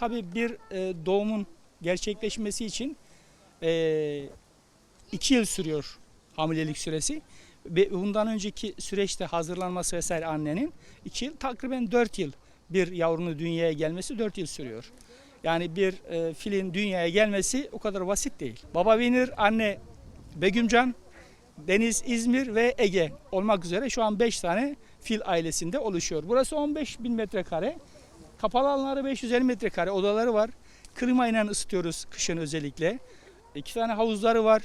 Tabii bir e, doğumun gerçekleşmesi için e, iki yıl sürüyor hamilelik süresi. Ve bundan önceki süreçte hazırlanması vesaire annenin iki yıl takriben dört yıl bir yavrunun dünyaya gelmesi dört yıl sürüyor. Yani bir e, filin dünyaya gelmesi o kadar basit değil. Baba Vinir, anne Begümcan, Deniz, İzmir ve Ege olmak üzere şu an 5 tane fil ailesinde oluşuyor. Burası 15 bin metrekare. Kapalı alanları 550 metrekare odaları var. Klimayla ısıtıyoruz kışın özellikle. İki tane havuzları var.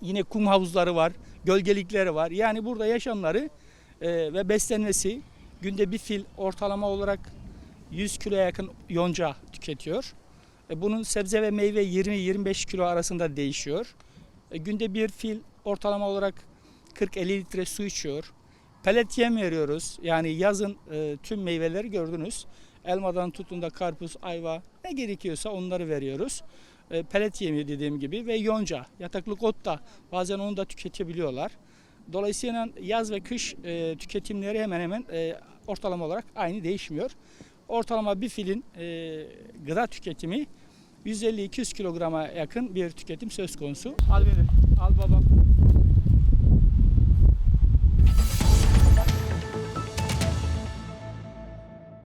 Yine kum havuzları var. Gölgelikleri var. Yani burada yaşamları e, ve beslenmesi günde bir fil ortalama olarak 100 kiloya yakın yonca tüketiyor. E, bunun sebze ve meyve 20-25 kilo arasında değişiyor. E, günde bir fil ortalama olarak 40-50 litre su içiyor. Pelet yem veriyoruz. Yani yazın e, tüm meyveleri gördünüz. Elmadan tutun da karpuz, ayva ne gerekiyorsa onları veriyoruz. E, pelet yemi dediğim gibi ve yonca, yataklık ot da bazen onu da tüketebiliyorlar. Dolayısıyla yaz ve kış e, tüketimleri hemen hemen e, ortalama olarak aynı değişmiyor. Ortalama bir filin e, gıda tüketimi 150-200 kilograma yakın bir tüketim söz konusu. Al benim, al babam.